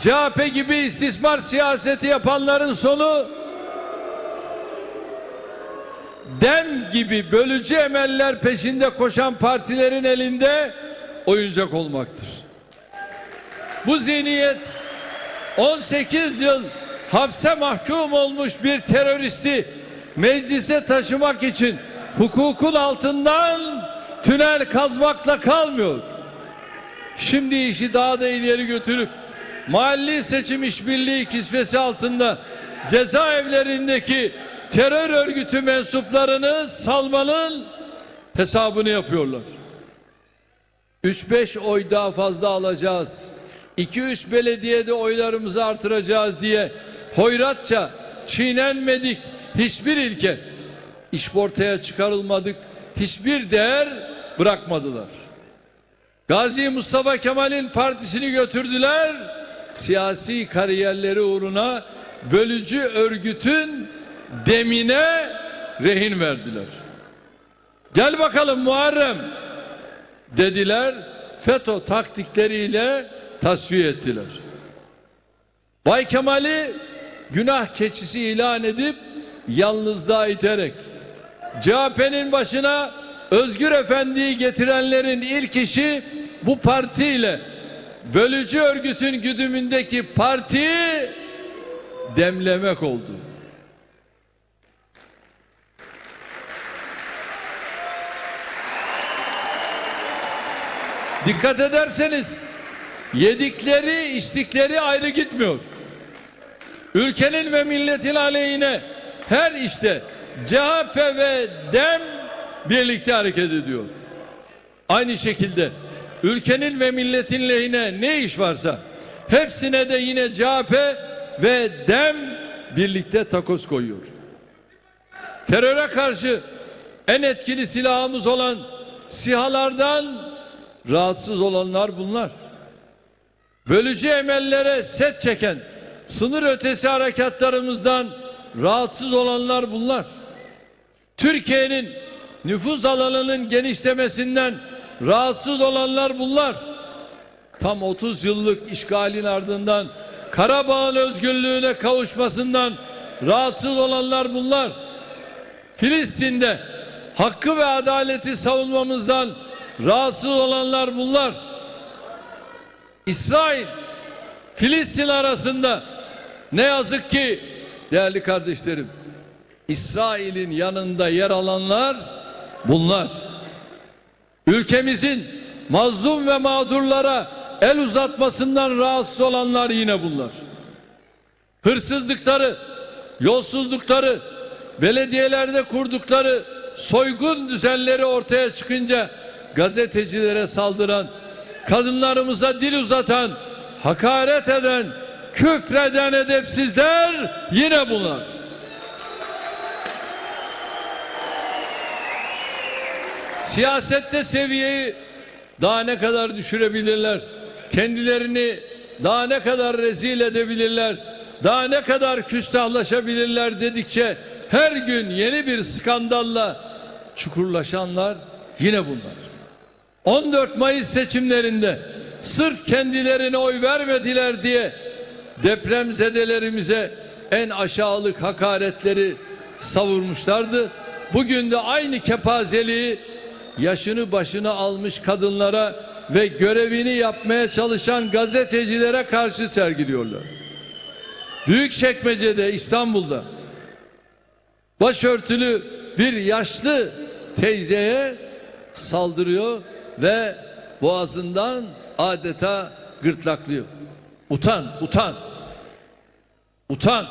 CHP gibi istismar siyaseti yapanların sonu dem gibi bölücü emeller peşinde koşan partilerin elinde oyuncak olmaktır. Bu zihniyet 18 yıl hapse mahkum olmuş bir teröristi meclise taşımak için hukukun altından tünel kazmakla kalmıyor. Şimdi işi daha da ileri götürüp mahalli seçim işbirliği kisvesi altında cezaevlerindeki terör örgütü mensuplarını salmanın hesabını yapıyorlar. 3-5 oy daha fazla alacağız. 2-3 belediyede oylarımızı artıracağız diye hoyratça çiğnenmedik hiçbir ilke işportaya çıkarılmadık hiçbir değer bırakmadılar. Gazi Mustafa Kemal'in partisini götürdüler. Siyasi kariyerleri uğruna bölücü örgütün demine rehin verdiler. Gel bakalım Muharrem dediler. FETÖ taktikleriyle tasfiye ettiler. Bay Kemal'i günah keçisi ilan edip yalnızlığa iterek CHP'nin başına Özgür Efendi'yi getirenlerin ilk işi bu partiyle bölücü örgütün güdümündeki partiyi demlemek oldu. Dikkat ederseniz yedikleri içtikleri ayrı gitmiyor. Ülkenin ve milletin aleyhine her işte CHP ve DEM birlikte hareket ediyor. Aynı şekilde ülkenin ve milletin lehine ne iş varsa hepsine de yine CHP ve DEM birlikte takoz koyuyor. Teröre karşı en etkili silahımız olan sihalardan rahatsız olanlar bunlar. Bölücü emellere set çeken sınır ötesi harekatlarımızdan rahatsız olanlar bunlar. Türkiye'nin nüfus alanının genişlemesinden rahatsız olanlar bunlar. Tam 30 yıllık işgalin ardından Karabağ'ın özgürlüğüne kavuşmasından rahatsız olanlar bunlar. Filistin'de hakkı ve adaleti savunmamızdan rahatsız olanlar bunlar. İsrail Filistin arasında ne yazık ki değerli kardeşlerim İsrail'in yanında yer alanlar bunlar. Ülkemizin mazlum ve mağdurlara el uzatmasından rahatsız olanlar yine bunlar. Hırsızlıkları, yolsuzlukları, belediyelerde kurdukları soygun düzenleri ortaya çıkınca gazetecilere saldıran, kadınlarımıza dil uzatan, hakaret eden, küfreden edepsizler yine bunlar. Siyasette seviyeyi daha ne kadar düşürebilirler? Kendilerini daha ne kadar rezil edebilirler? Daha ne kadar küstahlaşabilirler dedikçe her gün yeni bir skandalla çukurlaşanlar yine bunlar. 14 Mayıs seçimlerinde sırf kendilerine oy vermediler diye depremzedelerimize en aşağılık hakaretleri savurmuşlardı. Bugün de aynı kepazeliği yaşını başına almış kadınlara ve görevini yapmaya çalışan gazetecilere karşı sergiliyorlar. Büyükçekmece'de İstanbul'da başörtülü bir yaşlı teyzeye saldırıyor ve boğazından adeta gırtlaklıyor. Utan, utan. Utan.